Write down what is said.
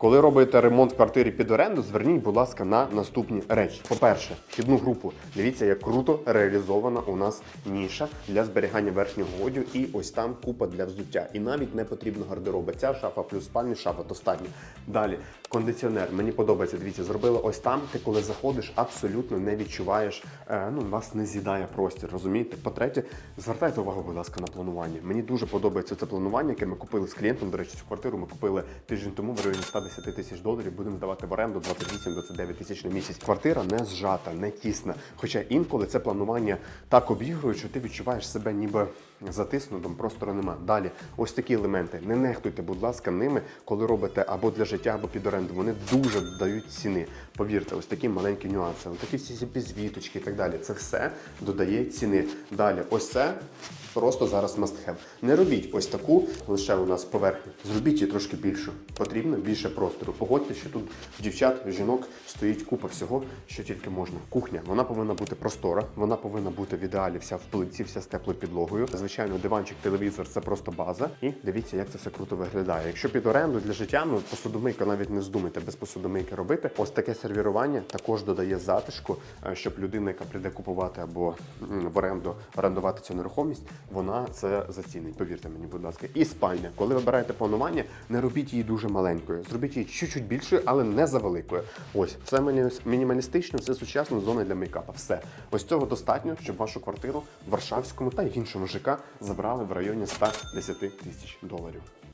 Коли робите ремонт в квартирі під оренду, зверніть, будь ласка, на наступні речі. По-перше, вхідну групу. Дивіться, як круто реалізована у нас ніша для зберігання верхнього одягу, і ось там купа для взуття. І навіть не потрібно гардероба. Ця шафа плюс спальня шафа достатньо. Далі кондиціонер. Мені подобається. Дивіться, зробили ось там. Ти коли заходиш, абсолютно не відчуваєш. Е, ну вас не з'їдає простір. Розумієте? По-третє, звертайте увагу, будь ласка, на планування. Мені дуже подобається це планування, яке ми купили з клієнтом. До речі, цю квартиру ми купили тиждень тому в районі 110 тисяч доларів. Будемо здавати в оренду 28-29 тисяч на місяць. Квартира не зжата, не тісна. Хоча інколи це планування так обігрує, що ти відчуваєш себе ніби затиснутим, простору нема. Далі, ось такі елементи. Не нехтуйте, будь ласка, ними, коли робите або для життя, або під оренду. Вони дуже дають ціни. Повірте, ось такі маленькі нюанси. Ось такі всі підзвіточки і так далі. Це все додає ціни. Далі, ось це. Просто зараз must have. Не робіть ось таку лише у нас поверхню. Зробіть її трошки більшу. Потрібно більше простору. Погодьте, що тут дівчат, жінок стоїть купа всього, що тільки можна. Кухня вона повинна бути простора, вона повинна бути в ідеалі вся в плитці, вся з теплою підлогою. Звичайно, диванчик, телевізор це просто база. І дивіться, як це все круто виглядає. Якщо під оренду для життя, ну посудомийка навіть не здумайте без посудомийки робити. Ось таке сервірування також додає затишку, е, щоб людина, яка прийде купувати або в оренду орендувати цю нерухомість, вона це зацінить. Повірте мені, будь ласка. І спальня. Коли вибираєте планування, не робіть її дуже маленькою. Зробіть її чуть-чуть більшою, але не за великою. Ось все мінімалістично, все сучасно, зона для мейкапа. Все. Ось цього достатньо, щоб вашу квартиру в Варшавському та іншому ЖК забрали в районі 110 тисяч доларів.